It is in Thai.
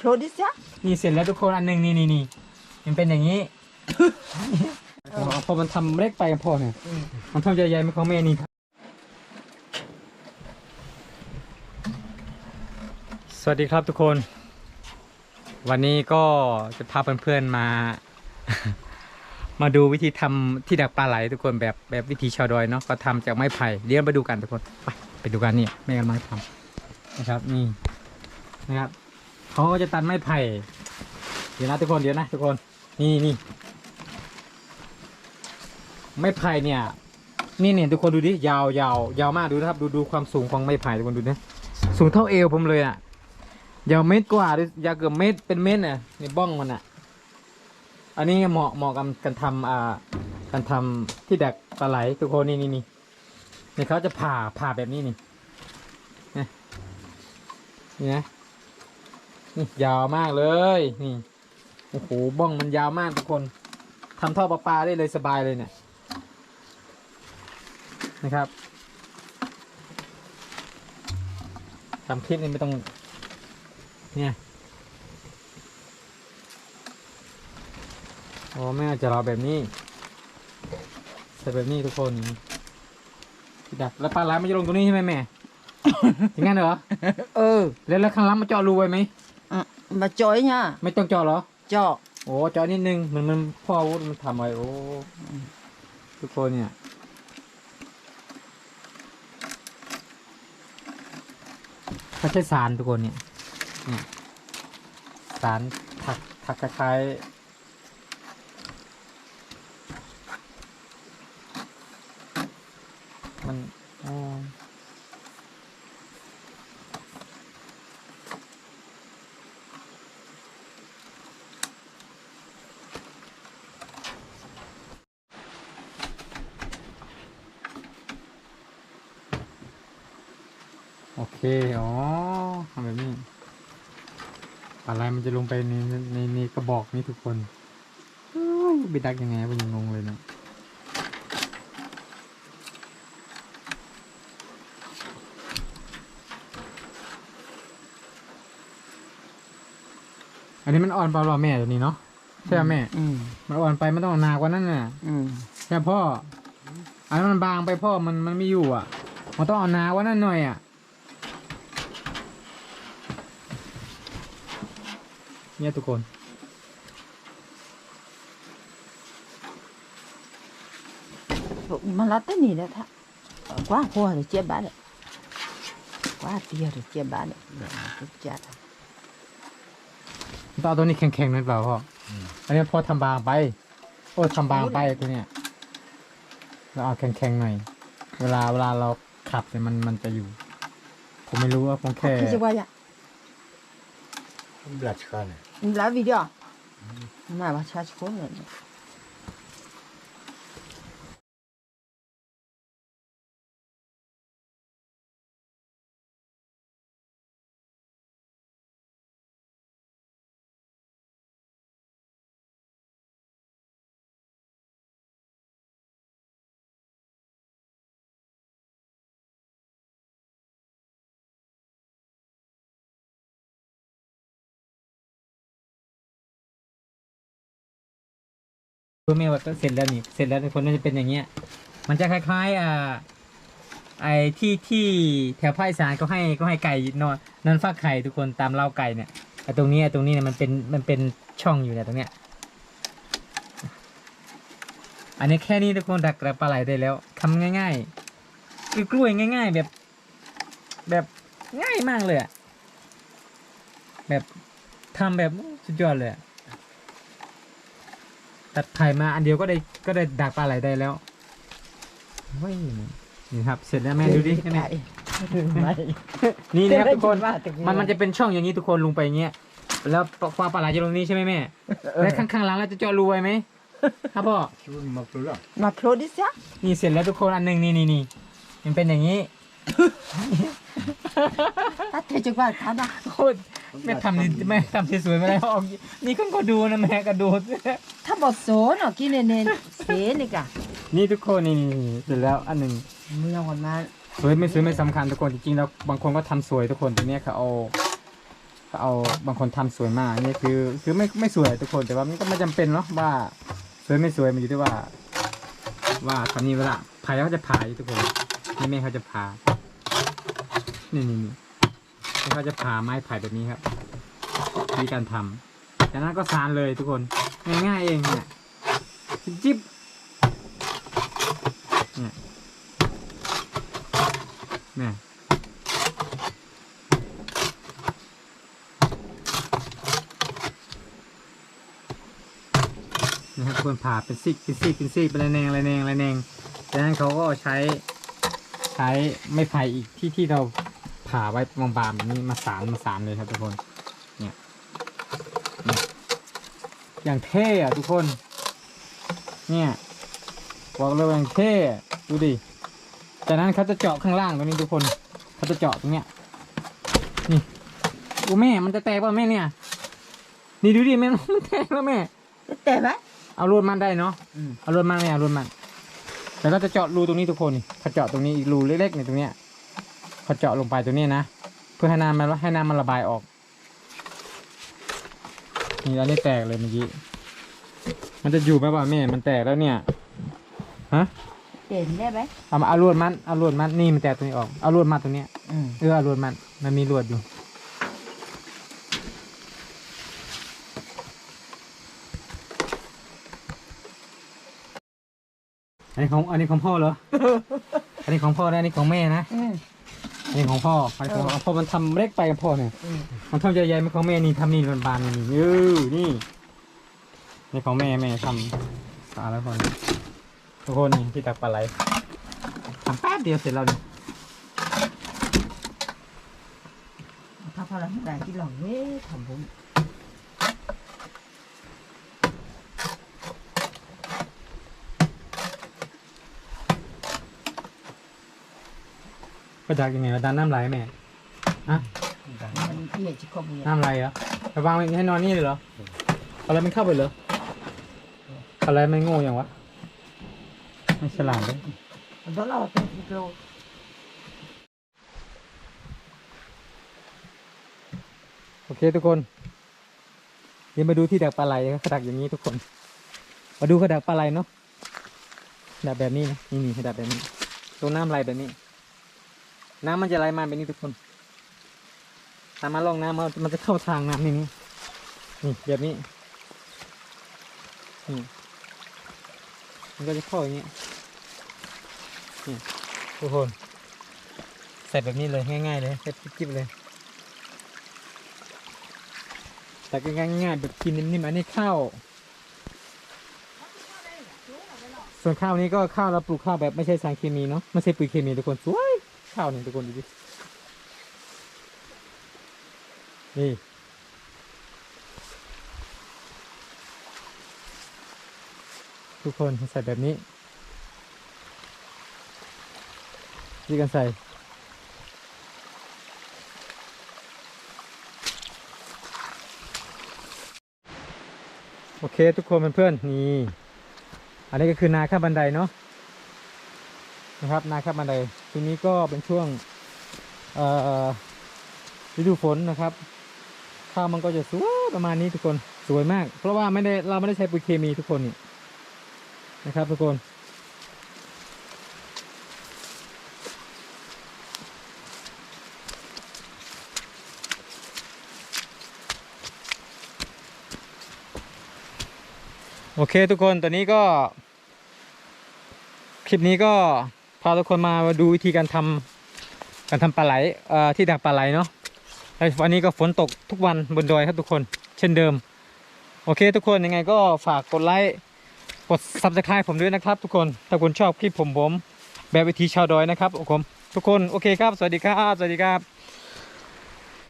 close this yeah นี่เสร็จแล้วทุกคนอันหนึงนี่นี่นี่มันเป็นอย่างนี้พอมันทำเล็กไปกับพ่อเนี่ยมันทำใหญ่ๆไม่ของแม่นี่สวัสดีครับทุกคน วันนี้ก็จะพาเพื่อนๆมา มาดูวิธีทำที่ดักปลาไหลทุกคนแบบแบบวิธีชาวดอยเนาะก็ทำจากไม้ไผ่เดี๋ยวมาดูกันทุกคนไปไปดูกันนี่ไม่กันไม้ทำนะครับนี่นะครับ เขาก็จะตัดไม้ไผ่เดี๋ยวนะทุกคนเดี๋ยวนะทุกคนนี่นี่ไม้ไผ่เนี่ย นี่เนี่ยทุกคนดูดิยาวยาวยาวมากดูนะครับ ดูดูความสูงของไม้ไผ่ทุกคนดูนะสูงเท่าเอวผมเลยอะยาวเมตรกว่าด้วยยาวเกือบเมตรเป็นเมตรน่ะในบ้องมันอะ อันนี้เหมาะเหมาะกับการทำอ่าการทำที่ดักปลาไหลทุกคนนี่นี่นี่นี่เขาจะผ่าผ่าแบบนี้นี่นี่นะ นี่ยาวมากเลย นี่ โอ้โห บ้องมันยาวมากทุกคนทำท่อประปาได้เลยสบายเลยเนี่ย นะครับทำคลิปนี้ไม่ต้อง เนี่ยโอ้แม่จะรอแบบนี้ใส่แบบนี้ทุกคนดักแล้วปลาไหลมันจะลงตรงนี้ใช่ไหมแม่ อย่างงั้นเหรอ 어, แล้วแล้วข้างล่างมันเจาะรูไว้ไหม mà chói nha, ไม่ต้องเจาะเหรอ 저. โอ้เจาะนิดนึงมันมันพ่ออาวุธมันทำไว้โอ้ทุกคนเนี่ยเขาใช้สารทุกคนเนี่ยเนี่ยสารถักถักคล้ายๆมันอ๋อ โอเค อ๋อทำแบบนี้อะไรมันจะลงไปในในในในกระบอกนี้ทุกคนเอ้ยไปดักยังไงผมยังงงเลยเนะอันนี้มันอ่อนเปล่าหรอแม่ตัวนี้เนาะใช่ไหมแม่ 응, มันอ่อนไปมันต้องหนากว่านั้นน่ะ 응. ใช่พ่ออันนั้นมันบางไปพ่อมันมันไม่อยู่อะ มันต้องเอาหนากว่านั้นหน่อยอะ เนี่ยทุกคน mà là tên gì đấy thà. Quá hoa rồi chia bán đấy. Quá tia rồi chia bán đấy. Để mà cái chặt. ต้องเอาตัวนี้แข็งๆหน่อยเปล่าพ่อออันนี้พ่อทำบางไป โอ้ทำบางไปตัวเนี้ยเราเอาแข็งๆหน่อย เวลาเวลาเราขับเนี่ยมันมันจะอยู่ ผมไม่รู้ว่าผมแค่ 你咋吃饭呢？你不拉味料？买吧，去了。 รู้ไหมว่าเสร็จแล้วนี่ เสร็จแล้วทุกคนน่าจะเป็นอย่างเงี้ย มันจะคล้ายๆอ่าไอ้ที่ที่แถวภาคอีสานก็ให้ก็ให้ไก่นอนนอนฟักไข่ทุกคนตามเล้าไก่เนี่ยไอ้ตรงนี้ไอ้ตรงนี้เนี่ยมันเป็นมันเป็นช่องอยู่เนี่ยตรงเนี้ย อันนี้แค่นี้ทุกคนดักปลาไหลได้แล้วทำง่ายๆคือกล้วยง่าย ๆ แบบ แบบง่ายมากเลยอะแบบทำแบบสุดยอดเลยอะ ตัดไข่มาอันเดียวก็ได้ก็ได้ดักปลาไหลได้แล้วเฮ้ยนี่ครับ เสร็จแล้วแม่ดูดิแม่นี่นะครับทุกคนมันมันจะเป็นช่องอย่างนี้ทุกคนลงไปอย่างเงี้ยแล้วปลาปลาไหลจะลงนี้ใช่ไหมแม่แล้วข้างๆหลังเราจะเจาะรูไว้ไหมครับพ่อมาโผล่มาโผล่ดิซะนี่เสร็จแล้วทุกคนอันหนึ่งนี่นี่นี่มันเป็นอย่างนี้ ถ้าเทจังหวัดเขนะคุณแม่ทำนี่แม่ทำสวยๆไม่ได้วออกนี่ขึ้นก็ดูนะแม่ก็ดูถ้าบอกโซนอะกินเนเนเสนี่กะนี่ทุกคนนี่เสร็จแล้วอันหนึ่งเมื่อวันนั้นสวยไม่สวยไม่สำคัญทุกคนจริงๆแล้วบางคนก็ทำสวยทุกคนแต่เนี้ยเขาเอาเขาเอาบางคนทำสวยมากนี่คือคือไม่ไม่สวยทุกคนแต่ว่ามันก็ไม่จำเป็นเนาะว่าสวยไม่สวยมันอยู่ที่ว่า ว่าตอนนี้เวลาผายเขาจะผายทุกคนนี่แม่เขาจะพา นี่นี่นี่แม่เขาจะพาไม้ไผ่แบบนี้ครับวิธีการทำจากนั้นก็สานเลยทุกคน ง่ายๆเองเนี่ยจิ๊บเนี่ยเนี่ยนะครับทุกคนผ่าเป็นซิกเป็นซิกเป็นซิกเป็นระแนงระแนงระแนงจากนั้นเขาก็ใช้ใช้ไม้ไผ่อีกที่ที่เรา ผ่าไว้บางๆแบบนี้มาสานมาสานเลยครับทุกคนเนี่ยเนี่ยอย่างเท่อะทุกคน เนี่ยบอกเลยว่าอย่างเท่อะดูดิจากนั้นเขาจะเจาะข้างล่างตรงนี้ทุกคนเขาจะเจาะตรงเนี้ยนี่โอ้แม่มันจะแตกป่ะแม่เนี่ย นี่ดูดิแม่มันแตกแล้วแม่แต่ไหมเอารวดมันได้เนาะอืมเอารวดมันเนี่ยเอารวดมันแล้วก็จะเจาะรูตรงนี้ทุกคนนี่เขาเจาะตรงนี้อีกรูเล็กๆในตรงเนี้ย เขาเจาะลงไปตรงนี้นะ เพื่อให้น้ำมันให้น้ำมันระบายออก นี่อันนี้แตกเลยเมื่อกี้ มันจะอยู่ไหมวะแม่ มันแตกแล้วเนี่ย ฮะเด่นได้ไหมเอามาเอารวดมันเอารวดมันนี่มันแตกตรงนี้ออก เอารวดมัดตรงเนี้ยอืมเออเอารวดมันมันมีรวดอยู่ อันนี้ของอันนี้ของพ่อเหรอ อันนี้ของพ่อนะอันนี้ของแม่นะ อืมอั นนี้ของพ่ออันนี้ของพ่อมันทำเล็กไปกับพ่อเนี่ยอืมมันทำใหญ่ๆมันของแม่นี่ทำนี่บานๆนี่นี่เออนี่นี่ของแม่แม่ทำสาแล้วพอนะทุกคนนี่ที่ตักปลาไหลทำแป๊บเดียวเสร็จแล้วนี่ถ้าพอเราไม่ได้ที่หลังนี่ทำผม ก็ดักยังไงวะดันน้ำไหลแม่ฮะมันเกลียดชิคอมเนี่ยน้ำไหลเหรอไปวางไว้ให้นอนนี่เลยเหรอเอาอะไรมันเข้าไปเหรอเอาอะไรไม่โง่อย่างวะไม่ฉลาดเลยมันต้องเราเป็นกิโลโอเคทุกคนเดี๋ยวมาดูที่ดักปลาไหลนะครับเขาดักอย่างนี้ทุกคน มาดูเขาดักปลาไหลเนาะดักแบบนี้นะนี่นี่เขาดักแบบนี้ตรงน้ำไหลแบบนี้ น้ำมันจะไหลมาแบบนี้ทุกคนตามมาลองน้ำมันมันจะเข้าทางน้ำนี่นี่นี่แบบนี้นี่มันก็จะเข้าอย่างนี้นี่ทุกคนใส่แบบนี้เลยง่ายๆเลยใส่จิ๊บเลยแต่ก็ง่ายๆแบบกินนิ่มๆอันนี้ข้าวส่วนข้าวนี้ก็ข้าวเราปลูกข้าวแบบไม่ใช่สารเคมีเนาะไม่ใช่ปุ๋ยเคมีทุกคนสวย ข้าวหนี่งทุกคนดูดิ นี่ ทุกคนใส่แบบนี้ที่กันใส่โอเคทุกคนเพื่อนๆนี่ อันนี้ก็คือนาข้าบันไดเนาะ นะครับนาข้ามบันไดทีนี้ก็เป็นช่วงฤดูฝนนะครับ ข้าวมันก็จะสวยประมาณนี้ทุกคนสวยมาก เพราะว่าไม่ได้เราไม่ได้ใช้ปุ๋ยเคมีทุกคนนี่นะครับทุกคนโอเคทุกคนตอนนี้ก็ คลิปนี้ก็ พาทุกคนมาดูวิธีการทำการทำปลาไหลที่ดักปลาไหลเนาะวันนี้ก็ฝนตกทุกวันบนดอยครับทุกคน เช่นเดิม โอเค ทุกคนยังไงก็ฝากกดไลค์กดซับสไคร b ์ผมด้วยนะครับ ทุกคนถ้าคุณชอบคลิปผมผมแบบวิธีชาวดอยนะครับผมทุกคนโอเคครับ สวัสดีครับสวัสดีครับ